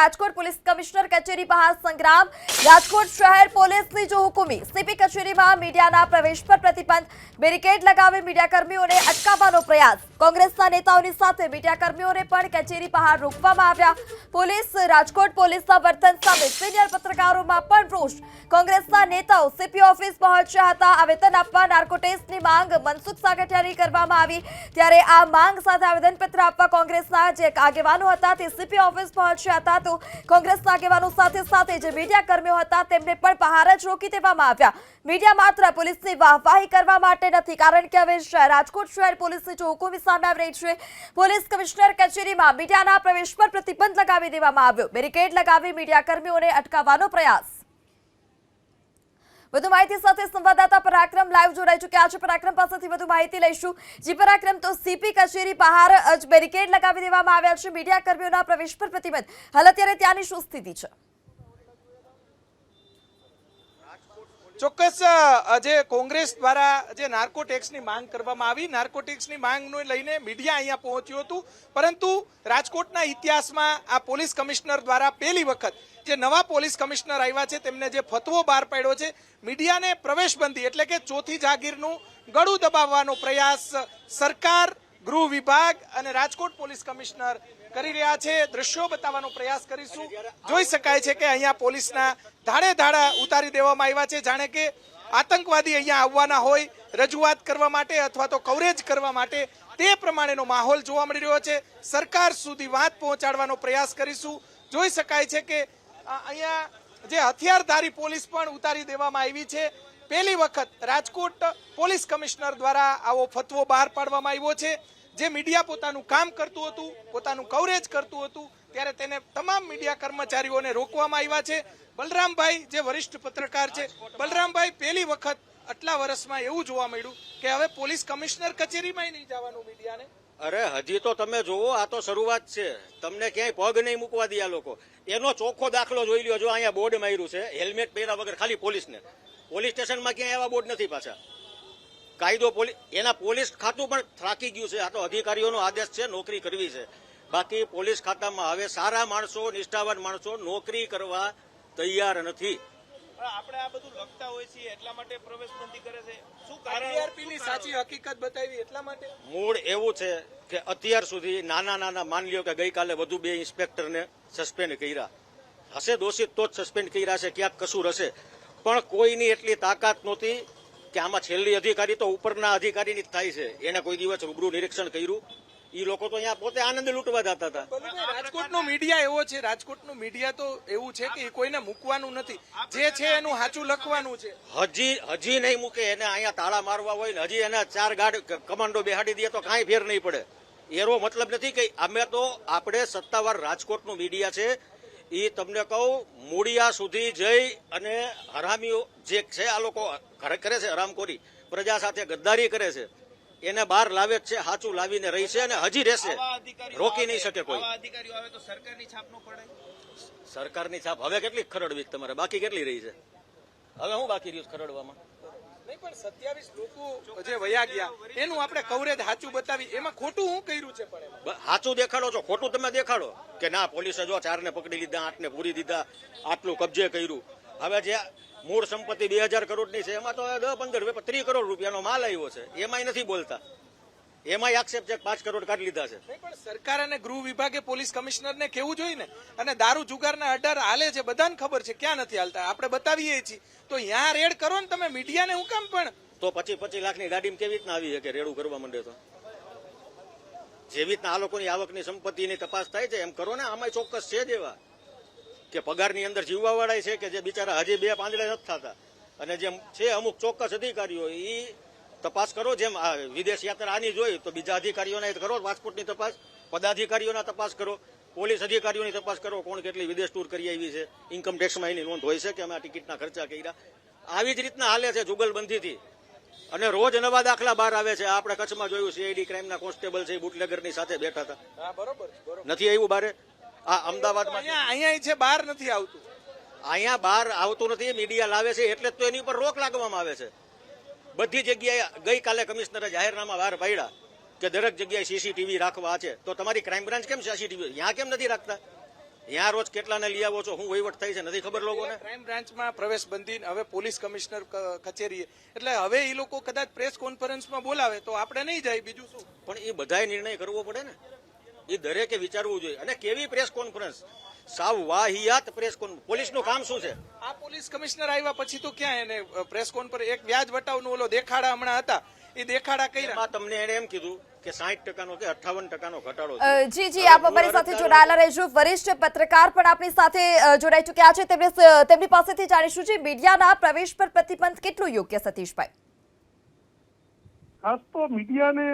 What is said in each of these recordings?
Rajkot police commissioner કચેરી બહાર સંગ્રામ. રાજકોટ શહેર પોલીસની જો હુકુમી, સીપી કચેરીમાં મીડિયાના પ્રવેશ પર પ્રતિબંધ. બેરિકેડ લગાવી મીડિયાકર્મીઓને અટકાવવાનો પ્રયાસ. કોંગ્રેસના નેતાઓની સાથે મીડિયાકર્મીઓને પણ કચેરી બહાર રોકવામાં આવ્યા. પોલીસ, રાજકોટ પોલીસના વર્તન સામે સિનિયર પત્રકારોમાં પણ રોષ. કોંગ્રેસના નેતાઓ સીપી ઓફિસ પહોંચ્યા હતા. આવેદન આપવા નાર્કોટેસ્ટની માંગ મનસુખ સાગઠિયાની કરવામાં આવી. ત્યારે આ માંગ સાથે આવેદનપત્ર આપવા કોંગ્રેસના જે આગેવાનો હતા તે સીપી ઓફિસ પહોંચ્યા હતા. તો કોંગ્રેસના આગેવાનો સાથે સાથે જે મીડિયા કર્મીઓ હતા, તેમને પણ બહાર જ રોકી દેવામાં આવ્યા. મીડિયા માત્ર પોલીસની વાહવાહી કરવા માટે નથી, કારણ કે હવે રાજકોટ શહેર પોલીસની જો હુકુમી સામે આવી રહી છે. પોલીસ કમિશનર કચેરીમાં મીડિયાના પ્રવેશ પર પ્રતિબંધ લગાવી દેવામાં આવ્યો. બેરિકેડ લગાવી મીડિયા કર્મીઓને અટકાવવાનો પ્રયાસ. વધુ માહિતી સાથે સંવાદદાતા પરાક્રમ લાઈવ જોડાઈ ચુક્યા છે. પરાક્રમ પાસેથી વધુ માહિતી લઈશું. જી પરાક્રમ, તો સીપી કચેરી બહાર જ બેરિકેડ લગાવી દેવામાં આવ્યા છે. મીડિયા કર્મીઓના પ્રવેશ પર પ્રતિબંધ. હાલ અત્યારે ત્યાંની શું સ્થિતિ છે? ચોક્કસ જે કોંગ્રેસ દ્વારા જે નાર્કો ટેક્સની માંગ કરવામાં આવી નાર્કો ટેક્સની માંગને લઈને મીડિયા અહીંયા પહોંચ્યું હતું. પરંતુ રાજકોટના ઇતિહાસમાં આ પોલીસ કમિશનર દ્વારા પહેલી વખત જે નવા પોલીસ કમિશનર આવ્યા છે, તેમને જે ફતવો બહાર પાડ્યો છે, મીડિયાને પ્રવેશબંધી એટલે કે ચોથી જાગીરનું ગળું દબાવવાનો પ્રયાસ સરકાર ગૃહ વિભાગ અને રાજકોટ પોલીસ કમિશનર કરી રહ્યા છે. દ્રશ્યો બતાવવાનો પ્રયાસ કરીશું. જોઈ શકાય છે કે અહીંયા પોલીસના ધાડે ધાડા ઉતારી દેવામાં આવ્યા છે. જાણે કે આતંકવાદી અહીંયા આવવાના હોય, રજૂઆત કરવા માટે અથવા તો કવરેજ કરવા માટે તે પ્રમાણેનો માહોલ જોવા મળી રહ્યો છે. સરકાર સુધી વાત પહોંચાડવાનો પ્રયાસ કરીશું. જોઈ શકાય છે કે અહીંયા જે હથિયારધારી પોલીસ પણ ઉતારી દેવામાં આવી છે. પહેલી વખત રાજકોટ પોલીસ કમિશનર દ્વારા આવો ફતવો બહાર પાડવામાં આવ્યો છે. જે મીડિયા પોતાનું કામ કરતું હતું, પોતાનું કવરેજ કરતું હતું, ત્યારે તેને તમામ મીડિયા કર્મચારીઓને રોકવામાં આવ્યા છે. બલરામભાઈ જે વરિષ્ઠ પત્રકાર છે, બલરામભાઈ પહેલી વખત આટલા વર્ષમાં એવું જોવા મળ્યું કે હવે પોલીસ કમિશનર કચેરીમાં નહીં જવાનું મીડિયાને. અરે, હજી તો તમે જોવો, આ તો શરૂઆત છે. તમને ક્યાંય પગ નહીં મૂકવા દે આ લોકો. એનો ચોખ્ખો દાખલો જોઈ લ્યો, જો અહીંયા બોર્ડ માર્યું છે, હેલ્મેટ પહેર્યા વગર ખાલી પોલીસને. પોલીસ સ્ટેશનમાં ક્યાંય એવા બોર્ડ નથી પાછા. કાયદો એના પોલીસ ખાતું પણ થાકી ગયું છે. આ તો અધિકારીઓનો આદેશ છે નોકરી કરવી છે. બાકી પોલીસ ખાતામાં હવે સારા માણસો નિષ્ઠાવાન માણસો નોકરી કરવા તૈયાર નથી. આપણે આ બધું લખતા હોય છીએ એટલા માટે પ્રવેશબંધી કરે છે. શું ટીઆરપી સાચી હકીકત બતાવી એટલા માટે? મૂળ એવું છે કે અત્યાર સુધી નાના નાના માન લ્યો કે ગઈકાલે વધુ બે ઇન્સ્પેક્ટરને સસ્પેન્ડ કર્યા. હશે દોષિત તો જ સસ્પેન્ડ કર્યા છે ક્યાંક કસૂર હશે પણ કોઈની એટલી તાકાત નહોતી કે આમાં છેલ્લી અધિકારી તો ઉપરના અધિકારીની જ થાય છે. એને કોઈ દિવસ રૂબરૂ નિરીક્ષણ કર્યું. એ લોકો તો અહીંયા પોતે આનંદ લૂંટવા જતા હતા. રાજકોટનો મીડિયા એવો છે રાજકોટનું મીડિયા તો એવું છે કે કોઈને મૂકવાનું નથી. જે છે એનું સાચું લખવાનું છે. હજી હજી નહીં મૂકે એને અહીંયા તાળા મારવા હોય ને હજી એને ચાર ગાર્ડ કમાન્ડો બેહાડી દે તો કાંઈ ફેર નહીં પડે. એનો મતલબ નથી કે અમે તો આપણે સત્તાવાર રાજકોટનું મીડિયા છે. એ તમને કહું મૂળિયા સુધી જઈ અને હરામીઓ જે છે આ લોકો કરે છે હરામખોરી પ્રજા સાથે ગદ્દારી કરે છે એને બહાર લાવે જ છે સાચું લાવીને રહી છે અને હજી રહેશે. રોકી નહીં શકે કોઈ. અધિકારીઓ આવે તો સરકારની છાપ ન પડે? સરકારની છાપ. હવે કેટલી ખરડવી તમારે? બાકી કેટલી રહી છે? હવે હું બાકી રહ્યું છે ખરડવામાં? નહીં, પણ સત્યાવીસ લોકો જે વયા ગયા, એનું આપણે કવરેજ સાચું બતાવી. એમાં ખોટું હું કર્યું છે સાચું દેખાડો છો, ખોટું તમે દેખાડો. કે ના, પોલીસે જો ચારને પકડી લીધા, આઠને પૂરી દીધા, આટલું કબજે કર્યું. હવે જે મૂળ સંપત્તિ બે હજાર કરોડની છે, એમાં તો દસ પંદર ત્રીસ કરોડ રૂપિયાનો માલ આવ્યો છે. એમાંય નથી બોલતા. એમાંય આક્ષેપ છે પાંચ કરોડ કાઢી લીધા છે. પણ સરકાર અને ગૃહ વિભાગે પોલીસ કમિશનરને કેવું જોઈએ ને અને દારૂ જુગારના અડર હાલે છે બધાને ખબર છે ક્યાં નથી હાલતા? આપણે બતાવીએ છીએ. તો ત્યાં રેડ કરો ને તમે મીડિયાને હું કામ પણ? તો પચીસ પચીસ લાખની ગાડી કેવી રીતના આવી શકે રેડું કરવા માંડે તો? જેવી રીતના આ લોકોની આવકની સંપત્તિની તપાસ થાય છે એમ કરો ને આમાં ચોક્કસ છે જ એવા. કે પગારની અંદર જીવવા વાળા છે કે જે બિચારા હજી બે પાંદડે નથી થતા. અને જેમ છે અમુક ચોક્કસ અધિકારીઓ એ તપાસ કરો જેમ વિદેશ યાત્રા આની જોઈ તો બીજા અધિકારીઓને કરો પાસપોર્ટની તપાસ. પદાધિકારીઓના તપાસ કરો પોલીસ અધિકારીઓની તપાસ કરો કોણ કેટલી વિદેશ ટૂર કરી આવી છે ઇન્કમ ટેક્સમાં એની નોંધ હોય છે કે અમે આ ટિકિટના ખર્ચા કર્યા. આવી જ રીતના હાલે છે જુગલબંધીથી. અને રોજ નવા દાખલા બહાર આવે છે. આપણે કચ્છમાં જોયું સીઆઈડી ક્રાઇમના કોન્સ્ટેબલ છે બુટલેગરની સાથે બેઠા હતા. બરોબર નથી આવ્યું બારે? આ અમદાવાદમાં અહીંયા અહીંયા છે બહાર નથી આવતું. અહીંયા બહાર આવતું નથી મીડિયા લાવે છે એટલે જ તો એની ઉપર રોક લાગવામાં આવે છે. બધી જગ્યાએ ગઈકાલે કમિશનરે જાહેરનામા બહાર પાડ્યા કે દરેક જગ્યાએ સીસીટીવી રાખવા છે. તો તમારી ક્રાઇમ બ્રાન્ચ કેમ સીસીટીવી ત્યાં કેમ નથી રાખતા? ત્યાં રોજ કેટલાને લઈ આવો છો? હું વહીવટ થાય છે? નથી ખબર લોકોને? ક્રાઇમ બ્રાન્ચમાં પ્રવેશ બંધી હવે પોલીસ કમિશનર કચેરી કચેરીએ. એટલે હવે એ લોકો કદાચ પ્રેસ કોન્ફરન્સમાં બોલાવે તો આપણે નહીં જાય બીજું શું? પણ એ બધાય નિર્ણય કરવો પડે ને. એ દરેકે વિચારવું જોઈએ. અને કેવી પ્રેસ કોન્ફરન્સ સાવ વાહિયાત પ્રેસ કોન્ફરન્સ પોલીસનું કામ શું છે? આ પોલીસ કમિશનર આવ્યા પછી તો ક્યાં એને પ્રેસ કોન્ફરન્સ એક વ્યાજ વટાવનો ઓલો દેખાડા હમણાં હતા. એ દેખાડા કર્યા. તમને એને એમ કીધું કે સાહીઠ ટકાનો કે અઠ્ઠાવન ટકાનો ઘટાડો જી જી આપ અમારી સાથે જોડાયેલા રહેજો. વરિષ્ઠ પત્રકાર પણ આપણી સાથે જોડાઈ ચૂક્યા છે. તેમને તેમની પાસેથી જાણીશું જે મીડિયાના પ્રવેશ પર પ્રતિબંધ કેટલું યોગ્ય સતીશભાઈ? ખાસ તો મીડિયાને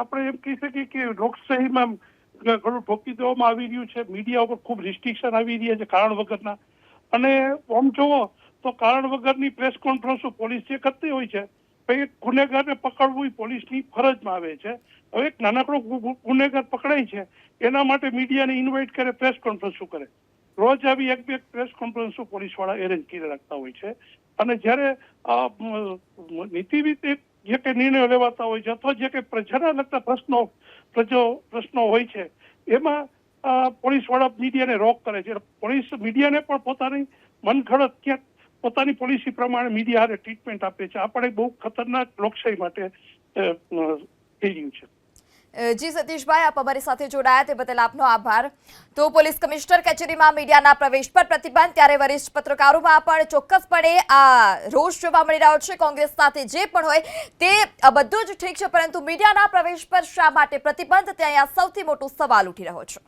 આપણે એમ કહી શકીએ કે લોકશાહીમાં ઘણું ઠોકી દેવામાં આવી રહ્યું છે. મીડિયા ઉપર ખૂબ રિસ્ટ્રિક્શન આવી રહ્યા છે કારણ વગરના. અને આમ જોવો તો કારણ વગરની પ્રેસ કોન્ફરન્સો પોલીસ જે કરતી હોય છે ભાઈ ગુનેગારને પકડવું એ પોલીસની ફરજમાં આવે છે. હવે એક નાનકડો ગુનેગાર પકડાય છે, એના માટે મીડિયાને ઇન્વાઇટ કરે પ્રેસ કોન્ફરન્સો કરે? રોજ આવી એક બે પ્રેસ કોન્ફરન્સો પોલીસવાળા એરેન્જ કરી રાખતા હોય છે. અને જ્યારે નીતિ રીતે જે કંઈ નિર્ણયો લેવાતા હોય છે અથવા જે કંઈ પ્રજાના લગતા પ્રશ્નો, પ્રજો, પ્રશ્નો હોય છે, એમાં પોલીસવાળા મીડિયાને રોક કરે છે. પોલીસ મીડિયાને પણ પોતાની મનખડત ક્યાંક પોતાની પોલિસી પ્રમાણે મીડિયા હારે ટ્રીટમેન્ટ આપે છે. આપણે બહુ ખતરનાક લોકશાહી માટે થઈ રહ્યું છે. જી સતીશભાઈ, આપ અમારી સાથે જોડાયા, તે બદલ આપનો આભાર. તો પોલીસ કમિશનર કચેરીમાં મીડિયાના પ્રવેશ પર પ્રતિબંધ, ત્યારે વરિષ્ઠ પત્રકારોમાં પણ ચોક્કસપણે આ રોષ જોવા મળી રહ્યો છે. કોંગ્રેસ સાથે જે પણ હોય તે બધું જ ઠીક છે, પરંતુ મીડિયાના પ્રવેશ પર શા માટે પ્રતિબંધ? તે અહીંયા સૌથી મોટો સવાલ ઉઠી રહ્યો છે.